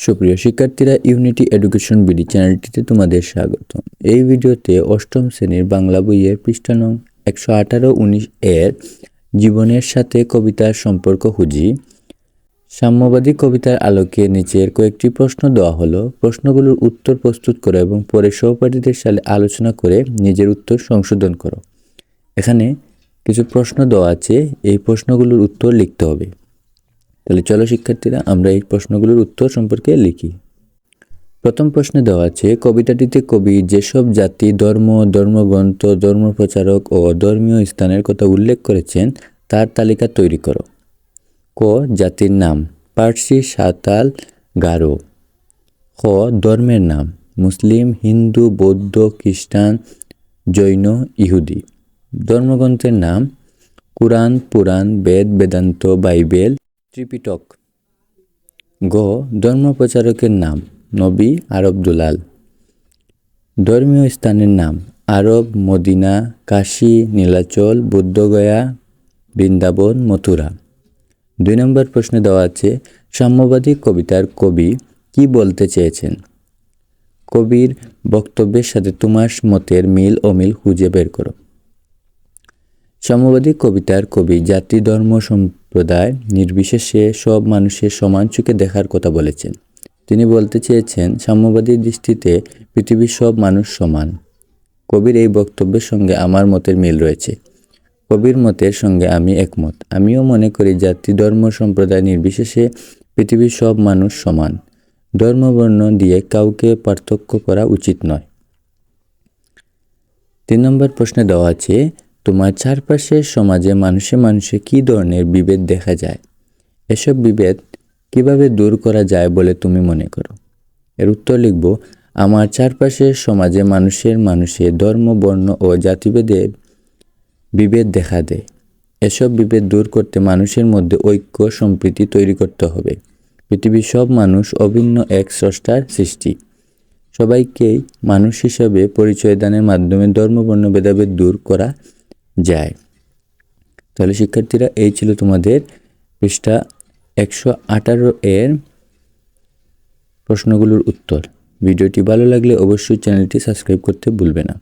সুপ্রিয় শিক্ষার্থীরা unity education BD চ্যানেলটিতে তোমাদের স্বাগত এই ভিডিওতে অষ্টম শ্রেণির বাংলা বইয়ের পৃষ্ঠা নং একশো আঠারো উনিশ এর জীবনের সাথে কবিতার সম্পর্ক খুঁজি। সাম্যবাদী কবিতার আলোকে নিচের কয়েকটি প্রশ্ন দেওয়া হলো। প্রশ্নগুলোর উত্তর প্রস্তুত করো এবং পরে সহপাঠীদের সাথে আলোচনা করে নিজের উত্তর সংশোধন করো। এখানে কিছু প্রশ্ন দেওয়া আছে। এই প্রশ্নগুলোর উত্তর লিখতে হবে। তাহলে চলো শিক্ষার্থীরা, আমরা এই প্রশ্নগুলোর উত্তর সম্পর্কে লিখি। প্রথম প্রশ্নে দেওয়া আছে, কবিতাটিতে কবি যেসব জাতি, ধর্ম, ধর্মগ্রন্থ, ধর্মপ্রচারক ও ধর্মীয় স্থানের কথা উল্লেখ করেছেন, তার তালিকা তৈরি করো। ক, জাতির নাম, পার্সি সাঁতাল গারো। খ, ধর্মের নাম, মুসলিম, হিন্দু, বৌদ্ধ, খ্রিস্টান, জৈন, ইহুদি। ধর্মগ্রন্থের নাম, কুরআন, পুরাণ, বেদ, বেদান্ত, বাইবেল ত্রিপিটক। গ, ধর্মপ্রচারকের নাম, নবী আরব দুলাল। ধর্মীয় স্থানের নাম, আরব, মদিনা, কাশী, নীলাচল, বুদ্ধগয়া, বৃন্দাবন, মথুরা। দুই নম্বর প্রশ্নে দেওয়া আছে, সাম্যবাদী কবিতার কবি কি বলতে চেয়েছেন? কবির বক্তব্যের সাথে তোমার মতের মিল অমিল খুঁজে বের করো। সাম্যবাদী কবিতার কবি জাতি, ধর্ম সম্প্রদায় নির্বিশেষে সব মানুষের সমান চোখে দেখার কথা বলেছেন। তিনি বলতে চেয়েছেন, সাম্যবাদী দৃষ্টিতে পৃথিবীর সব মানুষ সমান। কবির এই বক্তব্যের সঙ্গে আমার মতের মিল রয়েছে। কবির মতের সঙ্গে আমি একমত। আমিও মনে করি, জাতি, ধর্ম, সম্প্রদায় নির্বিশেষে পৃথিবীর সব মানুষ সমান। ধর্মবর্ণ দিয়ে কাউকে পার্থক্য করা উচিত নয়। তিন নম্বর প্রশ্নে দেওয়া আছে তোমার চারপাশের সমাজে মানুষে মানুষে কী ধরনের বিভেদ দেখা যায়? এসব বিভেদ কীভাবে দূর করা যায় বলে তুমি মনে করো? এর উত্তর লিখব, আমার চারপাশের সমাজে মানুষের মানুষে ধর্ম, বর্ণ ও জাতিভেদে বিভেদ দেখা দেয়। এসব বিভেদ দূর করতে মানুষের মধ্যে ঐক্য, সম্প্রীতি তৈরি করতে হবে। পৃথিবীর সব মানুষ অভিন্ন এক স্রষ্টার সৃষ্টি। সবাইকেই মানুষ হিসাবে পরিচয় দানের মাধ্যমে ধর্মবর্ণ ভেদাভেদ দূর করা যায়। তাহলে শিক্ষার্থীরা এই ছিল তোমাদের পৃষ্ঠা একশো আঠারো এর প্রশ্নগুলোর উত্তর। ভিডিওটি ভালো লাগলে অবশ্যই চ্যানেলটি সাবস্ক্রাইব করতে ভুলবে না।